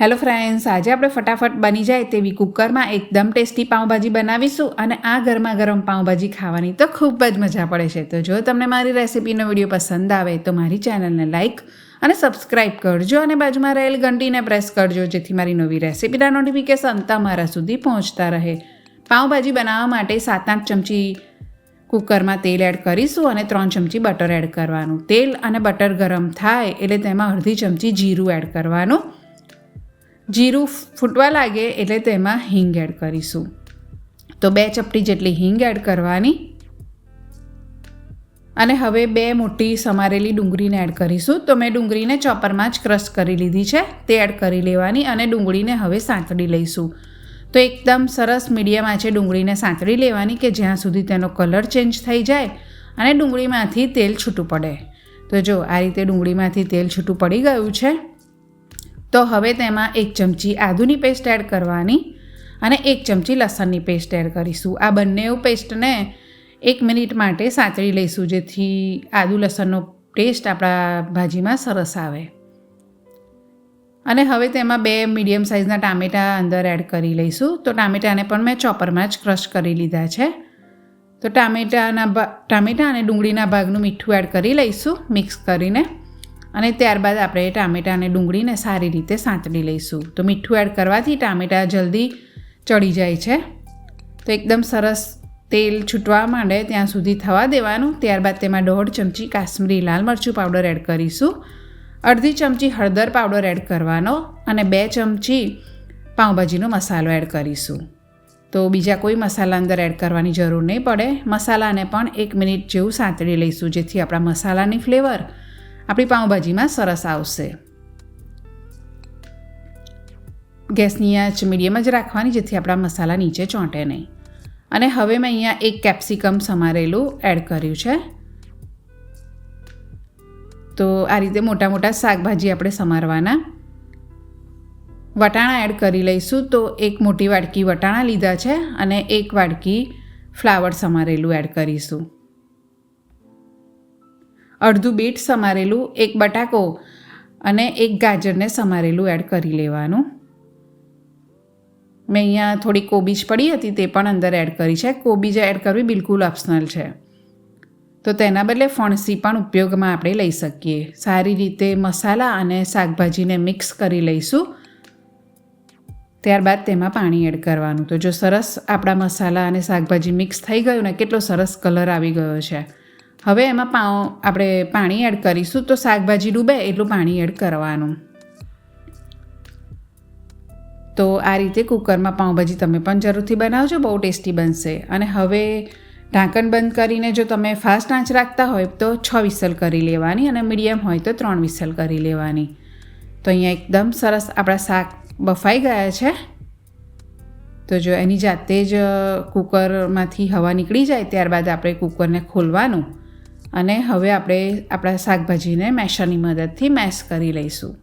Hello friends, આજે આપણે ફટાફટ બની જાય તેવી કુકરમાં એકદમ ટેસ્ટી પાઉંભાજી બનાવીશું અને આ ગરમા ગરમ પાઉંભાજી ખાવાની તો ખૂબ જ મજા પડે છે. તો જો તમને મારી રેસિપીનો વીડિયો પસંદ આવે તો મારી ચેનલને લાઇક અને સબસ્ક્રાઇબ કરજો અને બાજુમાં રહેલ ઘંટીને પ્રેસ કરજો જેથી મારી નવી રેસિપીના નોટિફિકેશન તમારા સુધી પહોંચતા રહે. પાઉંભાજી બનાવવા માટે સાત આઠ ચમચી કુકરમાં તેલ એડ કરીશું અને ત્રણ ચમચી બટર એડ કરવાનું. તેલ અને બટર ગરમ થાય એટલે તેમાં અડધી ચમચી જીરું એડ કરવાનું. જીરું ફૂટવા લાગે એટલે તેમાં હિંગ એડ કરીશું. તો બે ચપટી જેટલી હિંગ એડ કરવાની. અને હવે બે મોટી સમારેલી ડુંગળીને એડ કરીશું. તો મેં ડુંગળીને ચોપરમાં જ ક્રશ કરી લીધી છે. તે એડ કરી લેવાની અને ડુંગળીને હવે સાંતળી લઈશું. તો એકદમ સરસ મીડિયમ આંચે ડુંગળીને સાંતળી લેવાની કે જ્યાં સુધી તેનો કલર ચેન્જ થઈ જાય અને ડુંગળીમાંથી તેલ છૂટું પડે. તો જો આ રીતે ડુંગળીમાંથી તેલ છૂટું પડી ગયું છે તો હવે તેમાં એક ચમચી આદુની પેસ્ટ એડ કરવાની અને એક ચમચી લસણની પેસ્ટ એડ કરીશું. આ બંને પેસ્ટને એક મિનિટ માટે સાંતળી લઈશું, જેથી આદુ લસણનો ટેસ્ટ આપણા ભાજીમાં સરસ આવે. અને હવે તેમાં બે મીડિયમ સાઇઝના ટામેટાં અંદર એડ કરી લઈશું. તો ટામેટાને પણ મેં ચોપરમાં જ ક્રશ કરી લીધા છે. તો ટામેટાના ટામેટાં અને ડુંગળીના ભાગનું મીઠું એડ કરી લઈશું મિક્સ કરીને. અને ત્યારબાદ આપણે ટામેટાં અને ડુંગળીને સારી રીતે સાંતળી લઈશું. તો મીઠું એડ કરવાથી ટામેટાં જલ્દી ચડી જાય છે. તો એકદમ સરસ તેલ છૂટવા માંડે ત્યાં સુધી થવા દેવાનું. ત્યારબાદ તેમાં દોઢ ચમચી કાશ્મીરી લાલ મરચું પાવડર એડ કરીશું. અડધી ચમચી હળદર પાવડર એડ કરવાનો અને બે ચમચી પાઉંભાજીનો મસાલો એડ કરીશું. તો બીજા કોઈ મસાલા અંદર એડ કરવાની જરૂર નહીં પડે. મસાલાને પણ એક મિનિટ જેવું સાંતળી લઈશું, જેથી આપણા મસાલાની ફ્લેવર આપણી પાઉંભાજીમાં સરસ આવશે. ગેસની આંચ મીડિયમ જ રાખવાની, જેથી આપણા મસાલા નીચે ચોંટે નહીં. અને હવે મેં અહીંયા એક કેપ્સિકમ સમારેલું એડ કર્યું છે. તો આ રીતે મોટા મોટા શાકભાજી આપણે સમારવાના. વટાણા એડ કરી લઈશું તો એક મોટી વાડકી વટાણા લીધા છે અને એક વાડકી ફ્લાવર સમારેલું એડ કરીશું. અડધું બીટ સમારેલું, એક બટાકો અને એક ગાજરને સમારેલું એડ કરી લેવાનું. મેં અહીંયા થોડી કોબીજ પડી હતી, તે પણ અંદર એડ કરી છે. કોબીજ એડ કરવી બિલકુલ ઓપ્શનલ છે. તો તેના બદલે ફણસી પણ ઉપયોગમાં આપણે લઈ શકીએ. સારી રીતે મસાલા અને શાકભાજીને મિક્સ કરી લઈશું. ત્યારબાદ તેમાં પાણી એડ કરવાનું. તો જો સરસ આપણા મસાલા અને શાકભાજી મિક્સ થઈ ગયું ને, કેટલો સરસ કલર આવી ગયો છે. હવે એમાં પાઉં આપણે પાણી એડ કરીશું તો શાકભાજી ડૂબે એટલું પાણી એડ કરવાનું. તો આ રીતે કુકરમાં પાઉંભાજી તમે પણ જરૂરથી બનાવજો, બહુ ટેસ્ટી બનશે. અને હવે ઢાંકણ બંધ કરીને જો તમે ફાસ્ટ આંચ રાખતા હોય તો છ વિસલ કરી લેવાની અને મીડિયમ હોય તો ત્રણ વિસલ કરી લેવાની. તો અહીંયા એકદમ સરસ આપણા શાક બફાઈ ગયા છે. તો જો એની જાતે જ કુકરમાંથી હવા નીકળી જાય ત્યારબાદ આપણે કુકરને ખોલવાનું. અને હવે આપણે આપણા શાકભાજીને મેશરની મદદથી મેશ કરી લઈશું.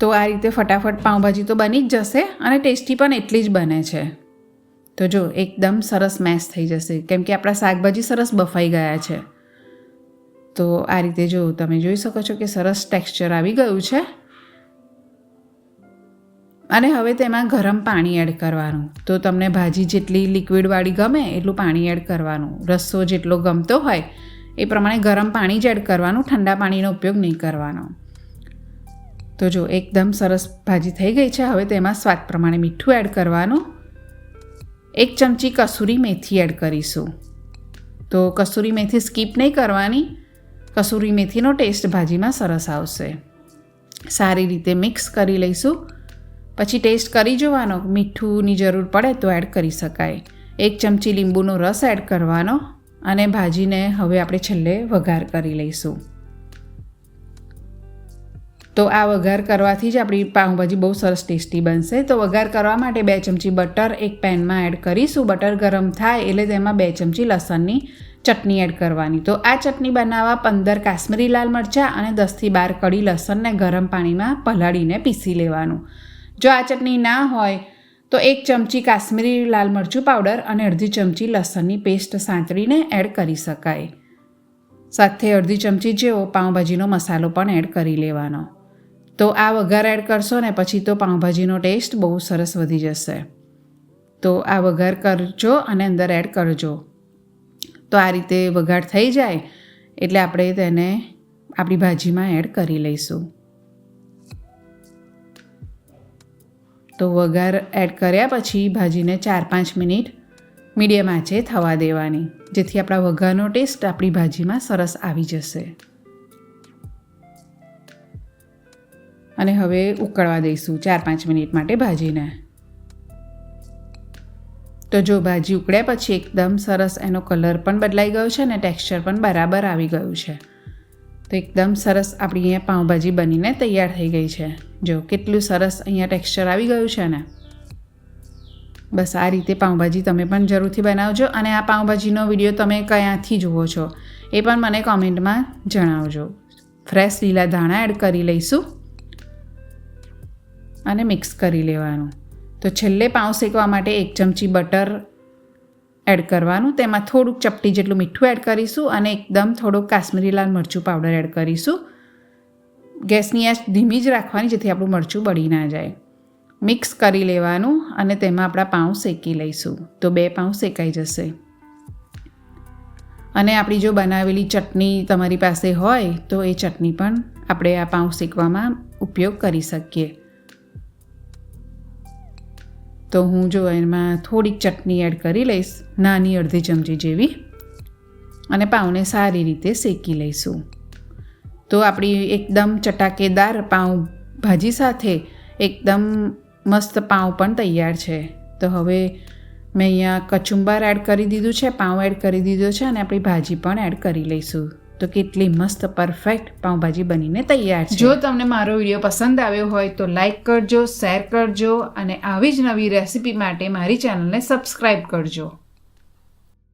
તો આ રીતે ફટાફટ પાઉંભાજી તો બની જ જશે અને ટેસ્ટી પણ એટલી જ બને છે. તો જો, એકદમ સરસ મેશ થઈ જશે. કેમ કે આપણા શાકભાજી સરસ બફાઈ ગયા છે. તો આ રીતે જો તમે જોઈ શકો છો કે સરસ ટેક્સચર આવી ગયું છે. અને હવે તેમાં ગરમ પાણી એડ કરવાનું. તો તમને ભાજી જેટલી લિક્વિડવાળી ગમે એટલું પાણી એડ કરવાનું. રસ્સો જેટલો ગમતો હોય, એ પ્રમાણે ગરમ પાણી જ એડ કરવાનું, ઠંડા પાણીનો ઉપયોગ નહીં કરવાનો. તો જો એકદમ સરસ ભાજી થઈ ગઈ છે, હવે તેમાં સ્વાદ પ્રમાણે મીઠું એડ કરવાનું. એક ચમચી કસૂરી મેથી એડ કરીશું. તો કસૂરી મેથી સ્કીપ નહીં કરવાની. કસૂરી મેથીનો ટેસ્ટ ભાજીમાં સરસ આવશે. સારી રીતે મિક્સ કરી લઈશું. પછી ટેસ્ટ કરી જોવાનો. મીઠુંની જરૂર પડે તો એડ કરી શકાય. એક ચમચી લીંબુનો રસ એડ કરવાનો અને ભાજીને હવે આપણે છેલ્લે વઘાર કરી લઈશું. તો આ વઘાર કરવાથી જ આપણી પાઉંભાજી બહુ સરસ ટેસ્ટી બનશે. તો વઘાર કરવા માટે બે ચમચી બટર એક પેનમાં એડ કરીશું. બટર ગરમ થાય એટલે તેમાં બે ચમચી લસણની ચટણી એડ કરવાની. તો આ ચટણી બનાવવા પંદર કાશ્મીરી લાલ મરચાં અને દસથી બાર કડી લસણને ગરમ પાણીમાં પલાળીને પીસી લેવાનું. જો આ ચટણી ના હોય, તો એક ચમચી કાશ્મીરી લાલ મરચું પાવડર અને અડધી ચમચી લસણની પેસ્ટ સાંતળીને એડ કરી શકાય. સાથે અડધી ચમચી જેવો પાઉંભાજીનો મસાલો પણ એડ કરી લેવાનો. તો આ વઘાર એડ કરશો ને પછી તો પાઉંભાજીનો ટેસ્ટ બહુ સરસ વધી જશે. તો આ વઘાર કરજો અને અંદર એડ કરજો. તો આ રીતે વઘાર થઈ જાય, એટલે આપણે તેને આપણી ભાજીમાં એડ કરી લઈશું. તો વઘાર એડ કર્યા પછી ભાજીને ચાર પાંચ મિનિટ મીડિયમ આંચે થવા દેવાની, જેથી આપણા વઘારનો ટેસ્ટ આપણી ભાજીમાં સરસ આવી જશે. અને હવે ઉકળવા દઈશું ચાર પાંચ મિનિટ માટે ભાજીને. તો જો ભાજી ઉકળ્યા પછી એકદમ સરસ એનો કલર પણ બદલાઈ ગયો છે અને ટેક્સચર પણ બરાબર આવી ગયું છે. તો એકદમ સરસ આપણી અહીંયા પાઉંભાજી બનીને તૈયાર થઈ ગઈ છે. જો, કેટલું સરસ અહીંયા ટેક્સચર આવી ગયું છે ને. બસ આ રીતે પાઉંભાજી તમે પણ જરૂરથી બનાવજો અને આ પાઉંભાજીનો વીડિયો તમે કયાંથી જુઓ છો એ પણ મને કોમેન્ટમાં જણાવજો. ફ્રેશ લીલા ધાણા એડ કરી લઈશું અને મિક્સ કરી લેવાનું. તો છેલ્લે પાઉં શેકવા માટે એક ચમચી બટર એડ કરવાનું. તેમાં થોડુંક ચપટી જેટલું મીઠું એડ કરીશું અને એકદમ થોડુંક કાશ્મીરી લાલ મરચું પાવડર એડ કરીશું. ગેસની આંચ ધીમી જ રાખવાની જેથી આપણું મરચું બળી ના જાય. મિક્સ કરી લેવાનું અને તેમાં આપણા પાઉં શેકી લઈશું. તો બે પાઉં શેકાઈ જશે. અને આપણી જો બનાવેલી ચટણી તમારી પાસે હોય તો એ ચટણી પણ આપણે આ પાઉં શેકવામાં ઉપયોગ કરી શકીએ. તો હું જો એમાં થોડીક ચટણી એડ કરી લઈશ, નાની અડધી ચમચી જેવી, અને પાઉંને સારી રીતે શેકી લઈશું. તો આપણી એકદમ ચટાકેદાર પાઉં ભાજી સાથે એકદમ મસ્ત પાઉં પણ તૈયાર છે. તો હવે મેં અહીંયા કચુંબર એડ કરી દીધું છે, પાઉં એડ કરી દીધો છે, અને આપણી ભાજી પણ એડ કરી લઈશું. તો કેટલી મસ્ત પરફેક્ટ પાઉંભાજી બનીને તૈયાર છે. જો તમને મારો વીડિયો પસંદ આવ્યો હોય તો લાઈક કરજો શેર કરજો અને આવી જ નવી રેસિપી માટે મારી ચેનલને સબસ્ક્રાઈબ કરજો.